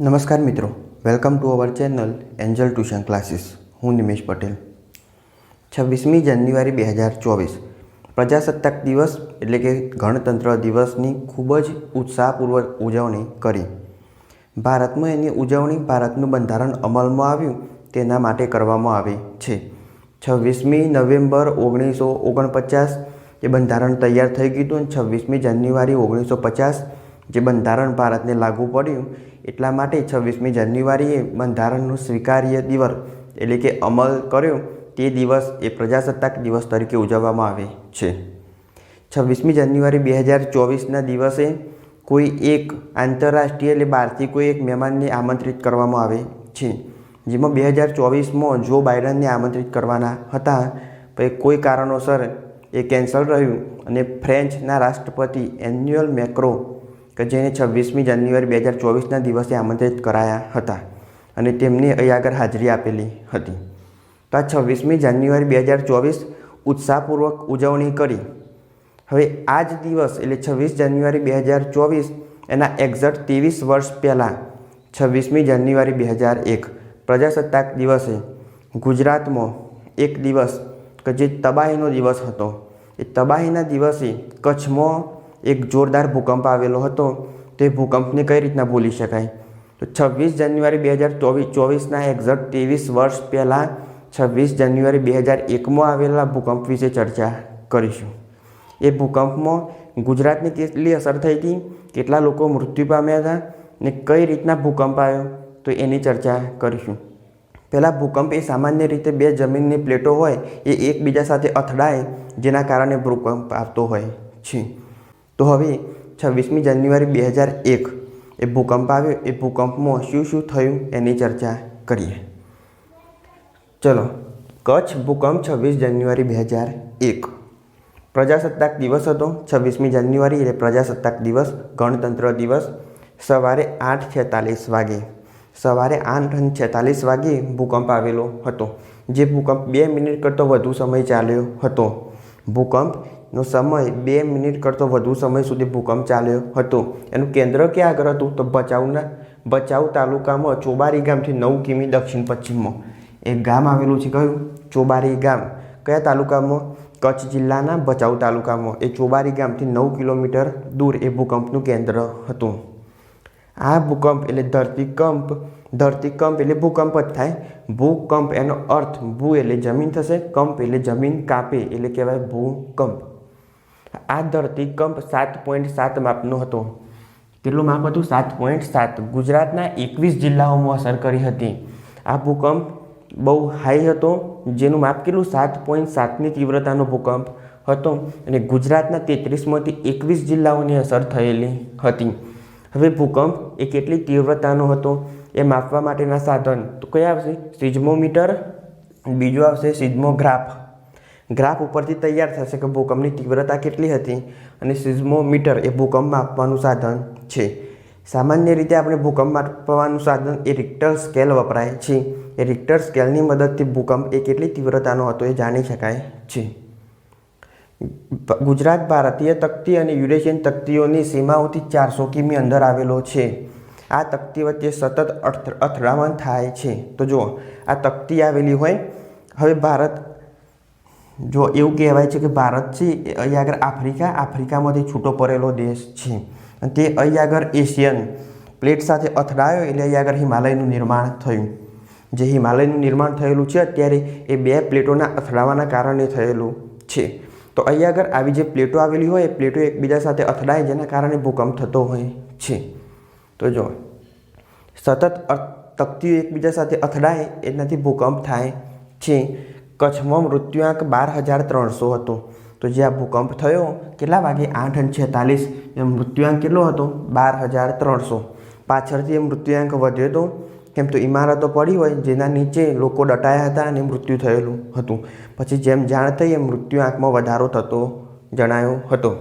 નમસ્કાર મિત્રો welcome to our channel angel tuition classes હું નિમેશ પટેલ. છવ્વીસમી જાન્યુઆરી બે હજાર ચોવીસ, પ્રજાસત્તાક દિવસ એટલે કે ગણતંત્ર દિવસની ખૂબ જ ઉત્સાહપૂર્વક ઉજવણી કરી. ભારતમાં એની ઉજવણી ભારતનું બંધારણ અમલમાં આવ્યું તેના માટે કરવામાં આવે છે. છવ્વીસમી નવેમ્બર ઓગણીસો ઓગણપચાસ એ બંધારણ તૈયાર થઈ ગયું હતું અને છવ્વીસમી જાન્યુઆરી ઓગણીસો પચાસ જે બંધારણ ભારતને લાગુ પડ્યું, એટલા માટે છવ્વીસમી જાન્યુઆરીએ બંધારણનું સ્વીકાર્ય દિવસ, એટલે કે અમલ કર્યો, તે દિવસ એ પ્રજાસત્તાક દિવસ તરીકે ઉજવવામાં આવે છે. છવ્વીસમી જાન્યુઆરી બે હજાર ચોવીસના દિવસે કોઈ એક આંતરરાષ્ટ્રીય એટલે બહારથી કોઈ એક મહેમાનને આમંત્રિત કરવામાં આવે છે. જેમાં બે હજાર ચોવીસમાં જો બાઇડનને આમંત્રિત કરવાના હતા પછી કોઈ કારણોસર એ કેન્સલ રહ્યું અને ફ્રેન્ચના રાષ્ટ્રપતિ એન્યુઅલ મેક્રો કે જેને છવ્વીસમી જાન્યુઆરી બે હજાર ચોવીસના દિવસે આમંત્રિત કરાયા હતા અને તેમને અહીં આગળ હાજરી આપેલી હતી. તો આ છવ્વીસમી જાન્યુઆરી બે હજાર ચોવીસ ઉત્સાહપૂર્વક ઉજવણી કરી. હવે આ જ દિવસ એટલે છવ્વીસ જાન્યુઆરી બે હજાર ચોવીસ એના એક્ઝેક્ટ ત્રેવીસ વર્ષ પહેલાં છવ્વીસમી જાન્યુઆરી બે હજાર એક પ્રજાસત્તાક દિવસે ગુજરાતમાં એક દિવસ કે જે તબાહીનો દિવસ હતો. એ તબાહીના દિવસે કચ્છમાં એક જોરદાર ભૂકંપ આવેલો હતો, તે ભૂકંપને કઈ રીતના ભૂલી શકાય? તો છવ્વીસ જાન્યુઆરી બે હજાર ચોવીસ ચોવીસના એક્ઝેક્ટ ત્રેવીસ વર્ષ પહેલાં છવ્વીસ જાન્યુઆરી બે હજાર એકમાં આવેલા ભૂકંપ વિશે ચર્ચા કરીશું. એ ભૂકંપમાં ગુજરાતને કેટલી અસર થઈ હતી, કેટલા લોકો મૃત્યુ પામ્યા હતા ને કઈ રીતના ભૂકંપ આવ્યો, તો એની ચર્ચા કરીશું. પહેલાં ભૂકંપ એ સામાન્ય રીતે બે જમીનની પ્લેટો હોય, એ એકબીજા સાથે અથડાય, જેના કારણે ભૂકંપ આવતો હોય છે. તો હવે છવ્વીસમી જાન્યુઆરી બે હજાર એક, એ ભૂકંપ આવ્યો, એ ભૂકંપમાં શું શું થયું એની ચર્ચા કરીએ. ચલો, કચ્છ ભૂકંપ છવ્વીસ જાન્યુઆરી બે હજાર એક. પ્રજાસત્તાક દિવસ હતો છવ્વીસમી જાન્યુઆરી, એટલે પ્રજાસત્તાક દિવસ, ગણતંત્ર દિવસ. સવારે આઠ છેતાલીસ વાગે, સવારે આઠ છેતાલીસ વાગે ભૂકંપ આવેલો હતો. જે ભૂકંપ બે મિનિટ કરતો વધુ સમય ચાલ્યો હતો. ભૂકંપનો સમય બે મિનિટ કરતો વધુ સમય સુધી ભૂકંપ ચાલ્યો હતો. એનું કેન્દ્ર ક્યાં આગળ હતું તો ભચાઉના, ભચાઉ તાલુકામાં ચોબારી ગામથી નવ કિમી દક્ષિણ પશ્ચિમમાં. એક ગામ આવેલું છે, કયું? ચોબારી ગામ. કયા તાલુકામાં? કચ્છ જિલ્લાના ભચાઉ તાલુકામાં. એ ચોબારી ગામથી નવ કિલોમીટર દૂર એ ભૂકંપનું કેન્દ્ર હતું. આ ભૂકંપ એટલે ધરતીકંપ. ધરતીકંપ એટલે ભૂકંપ જ થાય. ભૂકંપ એનો અર્થ ભૂ એટલે જમીન થશે, કંપ એટલે જમીન કાપે એટલે કહેવાય ભૂકંપ. આ ધરતીકંપ સાત પોઈન્ટ સાત માપનો હતો. કેટલું માપ હતું? સાત પોઈન્ટ સાત. ગુજરાતના એકવીસ જિલ્લાઓમાં અસર કરી હતી. આ ભૂકંપ બહુ હાઈ હતો. જેનું માપ કેટલું? સાત પોઈન્ટ સાતની તીવ્રતાનો ભૂકંપ હતો અને ગુજરાતના તેત્રીસમાંથી એકવીસ જિલ્લાઓની અસર થયેલી હતી. હવે ભૂકંપ એ કેટલી તીવ્રતાનો હતો એ માપવા માટેના સાધન. તો કયા આવશે? સિઝમોમીટર. બીજું આવશે સિઝમોગ્રાફ. ગ્રાફ ઉપરથી તૈયાર થશે કે ભૂકંપની તીવ્રતા કેટલી હતી અને સિઝમોમીટર એ ભૂકંપ માપવાનું સાધન છે. સામાન્ય રીતે આપણે ભૂકંપ માપવાનું સાધન એ રિક્ટર સ્કેલ વપરાય છે. એ રિક્ટર સ્કેલની મદદથી ભૂકંપ એ કેટલી તીવ્રતાનો હતો એ જાણી શકાય છે. ગુજરાત ભારતીય તકતી અને યુરેશિયન તકતીઓની સીમાઓથી ચારસો કિમી અંદર આવેલો છે. આ તકતી વચ્ચે સતત અથડામણ થાય છે. તો જુઓ, આ તકતી આવેલી હોય, હવે ભારત જો એવું કહેવાય છે કે ભારત છે, એ અહીં આગળ આફ્રિકા, આફ્રિકામાંથી છૂટો પડેલો દેશ છે. અને તે અહીં આગળ એશિયન પ્લેટ સાથે અથડાયો એટલે અહીં આગળ હિમાલયનું નિર્માણ થયું. જે હિમાલયનું નિર્માણ થયેલું છે, અત્યારે એ બે પ્લેટોના અથડાવાના કારણે થયેલું છે. તો અહીં આગળ આવી જે પ્લેટો આવેલી હોય, એ પ્લેટો એકબીજા સાથે અથડાય, જેના કારણે ભૂકંપ થતો હોય છે. તો જો, સતત તકતીઓ એકબીજા સાથે અથડાય, એનાથી ભૂકંપ થાય છે. કચ્છમાં મૃત્યુઆંક બાર હજાર ત્રણસો હતો. તો જે આ ભૂકંપ થયો, કેટલા વાગે? આઠ અને છેતાલીસ. એ મૃત્યુઆંક કેટલો હતો? બાર હજાર ત્રણસો. પાછળથી એ મૃત્યુઆંક વધ્યો હતો, કેમ તો ઇમારતો પડી હોય, જેના નીચે લોકો દટાયા હતા અને મૃત્યુ થયેલું હતું. પછી જેમ જાણ થઈ, એમ મૃત્યુ આંકમાં વધારો થતો જણાયો હતો.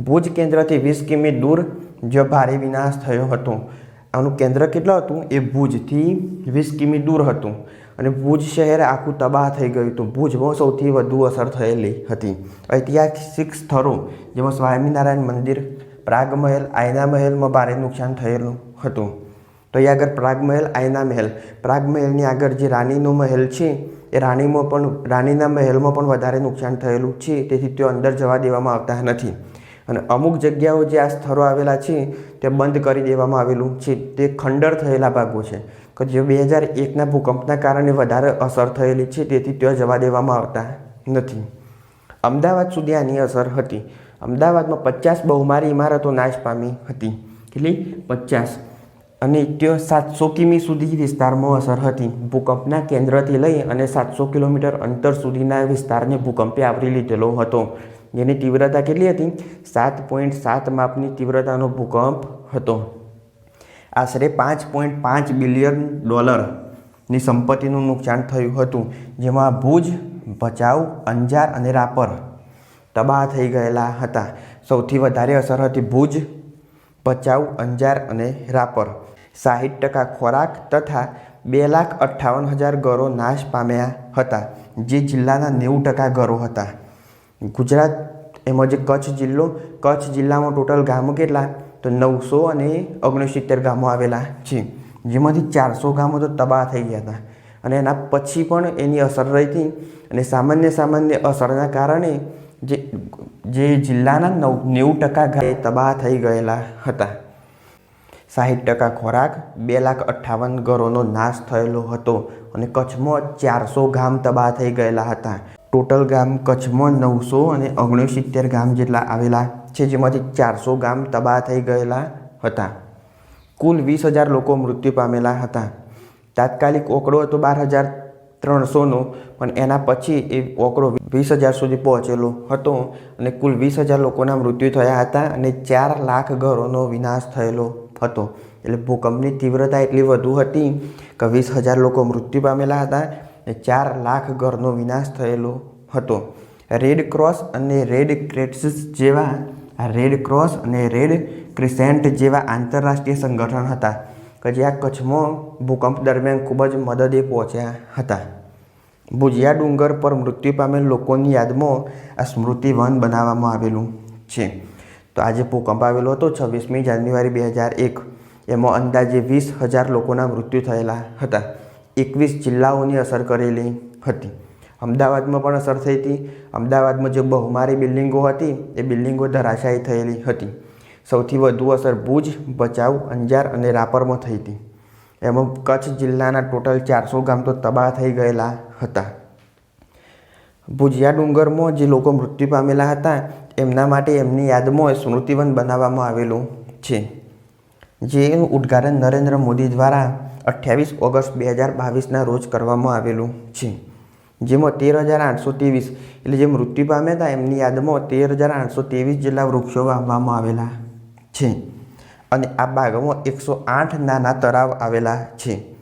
ભુજ કેન્દ્રથી વીસ કિમી દૂર જે ભારે વિનાશ થયો હતો. આનું કેન્દ્ર કેટલું હતું? એ ભુજથી વીસ કિમી દૂર હતું. અને ભુજ શહેર આખું તબાહ થઈ ગયું હતું. ભુજમાં સૌથી વધુ અસર થયેલી હતી. ઐતિહાસિક સ્થળો જેમાં સ્વામિનારાયણ મંદિર, પ્રાગ મહેલ, આયના મહેલમાં ભારે નુકસાન થયેલું હતું. તો એ આગળ પ્રાગ મહેલ, આયના મહેલ. પ્રાગ મહેલની આગળ જે રાણીનો મહેલ છે, એ રાણીમાં પણ, રાણીના મહેલમાં પણ વધારે નુકસાન થયેલું છે, તેથી તેઓ અંદર જવા દેવામાં આવતા નથી. અને અમુક જગ્યાઓ જે આ સ્થળો આવેલા છે, તે બંધ કરી દેવામાં આવેલું છે. તે ખંડર થયેલા ભાગો છે. કે જે બે હજાર એકના ભૂકંપના કારણે વધારે અસર થયેલી છે, તેથી ત્યાં જવા દેવામાં આવતા નથી. અમદાવાદ સુધી આની અસર હતી. અમદાવાદમાં પચાસ બહુમારી ઇમારતો નાશ પામી હતી. કેટલી પચાસ. અને ત્યાં સાતસો કિમી સુધી વિસ્તારમાં અસર હતી. ભૂકંપના કેન્દ્રથી લઈ અને સાતસો કિલોમીટર અંતર સુધીના વિસ્તારને ભૂકંપે આવરી લીધેલો હતો. જેની તીવ્રતા કેટલી હતી? સાત પોઈન્ટ સાત માપની તીવ્રતાનો ભૂકંપ હતો. આશરે પાંચ પોઈન્ટ પાંચ બિલિયન ડોલરની સંપત્તિનું નુકસાન થયું હતું, જેમાં ભુજ, ભચાઉ, અંજાર અને રાપર તબાહ થઈ ગયેલા હતા. સૌથી વધારે અસર હતી ભુજ, ભચાઉ, અંજાર અને રાપર. સાહીઠ ટકા ખોરાક તથા બે લાખ અઠ્ઠાવન હજાર ઘરો નાશ પામ્યા હતા, જે જિલ્લાના નેવું ટકા ઘરો હતા. ગુજરાત એમ જ કચ્છ જિલ્લો. કચ્છ જિલ્લામાં ટોટલ ગામો કેટલા? તો નવસો અને ઓગણસિત્તેર ગામો આવેલા છે. જેમાંથી ચારસો ગામો તો તબાહ થઈ ગયા હતા. અને એના પછી પણ એની અસર રહી હતી. અને સામાન્ય સામાન્ય અસરના કારણે જે જે જિલ્લાના નવ, નેવું ટકા ગામ તબાહ થઈ ગયેલા હતા. સાહીઠ ટકા ખોરાક, બે લાખ અઠ્ઠાવન ઘરોનો નાશ થયેલો હતો અને કચ્છમાં ચારસો ગામ તબાહ થઈ ગયેલા હતા. ટોટલ ગામ કચ્છમાં નવસો અને ઓગણસિત્તેર ગામ જેટલા આવેલા છે, જેમાંથી ચારસો ગામ તબાહ થઈ ગયેલા હતા. કુલ વીસ હજાર લોકો મૃત્યુ પામેલા હતા. તાત્કાલિક ઓકડો હતો બાર હજાર ત્રણસોનો, પણ એના પછી એ ઓકડો વીસ હજાર સુધી પહોંચેલો હતો અને કુલ વીસ હજાર લોકોના મૃત્યુ થયા હતા અને ચાર લાખ ઘરોનો વિનાશ થયેલો હતો. એટલે ભૂકંપની તીવ્રતા એટલી વધુ હતી કે વીસ હજાર લોકો મૃત્યુ પામેલા હતા અને ચાર લાખ ઘરનો વિનાશ થયેલો હતો. રેડ ક્રોસ અને રેડ ક્રેટ્સ જેવા આ રેડ ક્રોસ અને રેડ ક્રિસેન્ટ જેવા આંતરરાષ્ટ્રીય સંગઠન હતા, કે જે કચ્છમાં ભૂકંપ દરમિયાન ખૂબ જ મદદે પહોંચ્યા હતા. ભુજિયા ડુંગર પર મૃત્યુ પામેલ લોકોની યાદમાં આ સ્મૃતિવન બનાવવામાં આવેલું છે. તો આજે ભૂકંપ આવેલો હતો છવ્વીસમી જાન્યુઆરી બે હજાર એક. એમાં અંદાજે વીસ હજાર લોકોના મૃત્યુ થયેલા હતા. એકવીસ જિલ્લાઓની અસર કરેલી હતી. અમદાવાદમાં પણ અસર થઈ હતી. અમદાવાદમાં જે બહુમારી બિલ્ડિંગો હતી, એ બિલ્ડિંગો ધરાશાયી થયેલી હતી. સૌથી વધુ અસર ભુજ, ભચાઉ, અંજાર અને રાપરમાં થઈ હતી. એમાં કચ્છ જિલ્લાના ટોટલ ચારસો ગામ તો તબાહ થઈ ગયેલા હતા. ભુજિયા ડુંગરમાં જે લોકો મૃત્યુ પામેલા હતા, એમના માટે એમની યાદમાં સ્મૃતિવન બનાવવામાં આવેલું છે. જેનું ઉદ્ઘાટન નરેન્દ્ર મોદી દ્વારા અઠ્યાવીસ ઓગસ્ટ બે હજાર બાવીસના રોજ કરવામાં આવેલું છે. જેમાં તેર હજાર આઠસો ત્રેવીસ, એટલે જે મૃત્યુ પામ્યા હતા, એમની યાદમાં તેર હજાર આઠસો ત્રેવીસ જેટલા વૃક્ષો વાવવામાં આવેલા છે. અને આ બાગમાં એકસો આઠ નાના તળાવ આવેલા છે.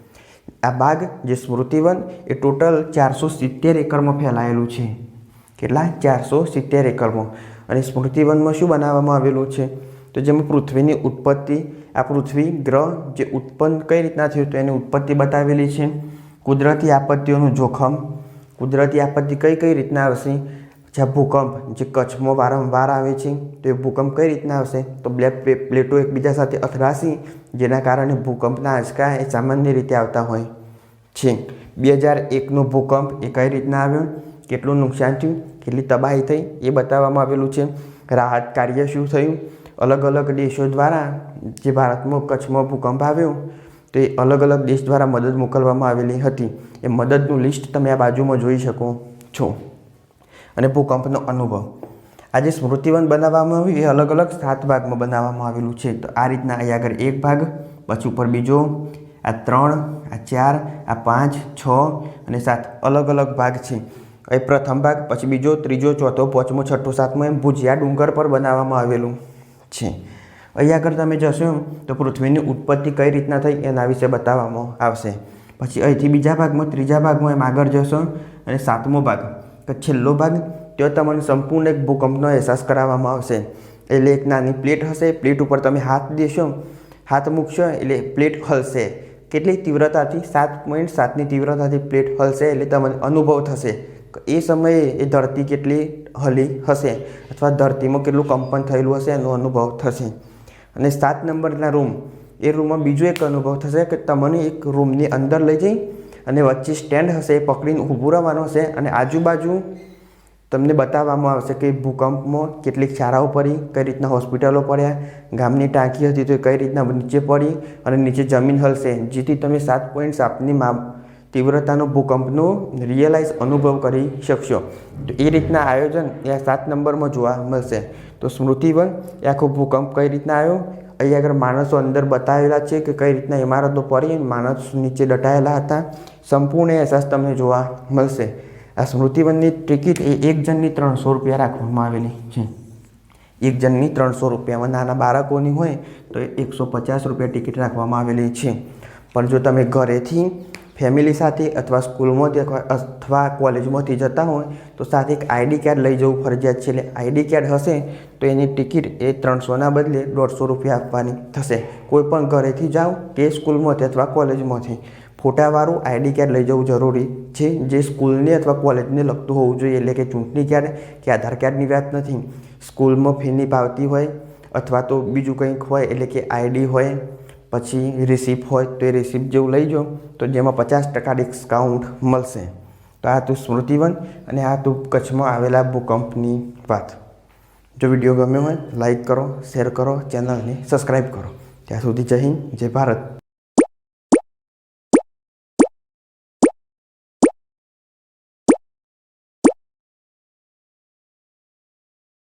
આ બાગ જે સ્મૃતિવન એ ટોટલ ચારસો સિત્તેર એકરમાં ફેલાયેલું છે. કેટલા? ચારસો સિત્તેર એકરમાં. અને સ્મૃતિવનમાં શું બનાવવામાં આવેલું છે? તો જેમાં પૃથ્વીની ઉત્પત્તિ, આ પૃથ્વી ગ્રહ જે ઉત્પન્ન કઈ રીતના થયું તો એની ઉત્પત્તિ બતાવેલી છે. કુદરતી આપત્તિઓનું જોખમ કુદરતી આપત્તિ કઈ કઈ રીતના આવશે? જ્યાં ભૂકંપ, જે કચ્છમાં વારંવાર આવે છે, તો એ ભૂકંપ કઈ રીતના આવશે? તો બ્લેક પ્લેટો એકબીજા સાથે અથડાશી, જેના કારણે ભૂકંપના આંચકા એ સામાન્ય રીતે આવતા હોય છે. બે હજાર એકનો ભૂકંપ એ કઈ રીતના આવ્યો? કેટલું નુકસાન થયું? કેટલી તબાહી થઈ? એ બતાવવામાં આવેલું છે. રાહત કાર્ય શું થયું? અલગ અલગ દેશો દ્વારા જે ભારતમાં કચ્છમાં ભૂકંપ આવ્યો તો અલગ અલગ દેશ દ્વારા મદદ મોકલવામાં આવેલી હતી. એ મદદનું લિસ્ટ તમે આ બાજુમાં જોઈ શકો છો. અને ભૂકંપનો અનુભવ. આજે સ્મૃતિવન બનાવવામાં આવ્યું, એ અલગ અલગ સાત ભાગમાં બનાવવામાં આવેલું છે. તો આ રીતના અહીં આગળ એક ભાગ, પછી ઉપર બીજો, આ ત્રણ, આ ચાર, આ પાંચ, છ અને સાત અલગ અલગ ભાગ છે. એ પ્રથમ ભાગ, પછી બીજો, ત્રીજો, ચોથો, પાંચમો, છઠ્ઠો, સાતમો એમ ભુજિયા ડુંગર પર બનાવવામાં આવેલું છે. અહીં આગળ તમે જશો તો પૃથ્વીની ઉત્પત્તિ કઈ રીતના થઈ એના વિશે બતાવવામાં આવશે. પછી અહીંથી બીજા ભાગમાં, ત્રીજા ભાગમાં એમ આગળ જશો અને સાતમો ભાગ, કે છેલ્લો ભાગ, ત્યાં તમને સંપૂર્ણ એક ભૂકંપનો અહેસાસ કરાવવામાં આવશે. એટલે એક નાની પ્લેટ હશે, પ્લેટ ઉપર તમે હાથ દેશો હાથ મૂકશો, એટલે પ્લેટ હલશે. કેટલી તીવ્રતાથી? સાત પોઈન્ટ સાતની તીવ્રતાથી પ્લેટ હલશે, એટલે તમને અનુભવ થશે એ સમયે એ ધરતી કેટલી હલી હશે, અથવા ધરતીમાં કેટલું કંપન થયેલું હશે એનો અનુભવ થશે. અને સાત નંબરના રૂમ. એ રૂમમાં બીજો એક અનુભવ થશે કે તમને એક રૂમની અંદર લઈ જઈ અને વચ્ચે સ્ટેન્ડ હશે, એ પકડીને ઊભું રહેવાનું હશે અને આજુબાજુ તમને બતાવવામાં આવશે કે ભૂકંપમાં કેટલીક શાળાઓ પડી, કઈ રીતના હોસ્પિટલો પડ્યા, ગામની ટાંકી હતી તો કઈ રીતના નીચે પડી અને નીચે જમીન હલશે. જેથી તમે સાત પોઈન્ટ સાતની તીવ્રતાનો ભૂકંપનો રિયલાઇઝ અનુભવ કરી શકશો. તો એ રીતના આયોજન એ સાત નંબરમાં જોવા મળશે. તો સ્મૃતિવન એ આખો ભૂકંપ કઈ રીતના આવ્યો? અહીં આગળ માણસો અંદર બતાવેલા છે કે કઈ રીતના ઇમારતો પડી માણસ નીચે દટાયેલા હતા. સંપૂર્ણ અહેસાસ તમને જોવા મળશે. આ સ્મૃતિવનની ટિકિટ એ એક જણની ત્રણસો રૂપિયા રાખવામાં આવેલી છે. એક જણની ત્રણસો રૂપિયામાં નાના બાળકોની હોય તો એકસો પચાસ રૂપિયા ટિકિટ રાખવામાં આવેલી છે. પણ જો તમે ઘરેથી ફેમિલી સાથે અથવા સ્કૂલમાંથી અથવા કોલેજમાંથી જતા હોય, તો સાથે એક આઈડી કાર્ડ લઈ જવું ફરજિયાત છે. એટલે આઈડી કાર્ડ હશે, તો એની ટિકિટ એ ત્રણસોના બદલે દોઢસો રૂપિયા આપવાની થશે. કોઈ પણ ઘરેથી જાઓ કે સ્કૂલમાંથી અથવા કોલેજમાંથી, ફોટાવાળું આઈડી કાર્ડ લઈ જવું જરૂરી છે. જે સ્કૂલને અથવા કોલેજને લગતું હોવું જોઈએ, એટલે કે ચૂંટણી કાર્ડ, કે આધાર કાર્ડની વાત નથી. સ્કૂલમાં ફીની પાવતી હોય અથવા તો બીજું કંઈક હોય, એટલે કે આઈડી હોય પછી રિસિપ્ટ હોય તો એ રિસિપ્ટ જેવું લઈ જાઓ. તો જેમાં પચાસ ટકા ડિસ્કાઉન્ટ મળશે. તો આ તું સ્મૃતિવન અને આ તું કચ્છમાં આવેલા ભૂકંપની વાત. જો વીડિયો ગમ્યો હોય લાઇક કરો શેર કરો ચેનલને સબસ્ક્રાઈબ કરો. ત્યાં સુધી જય હિન્દ, જય ભારત.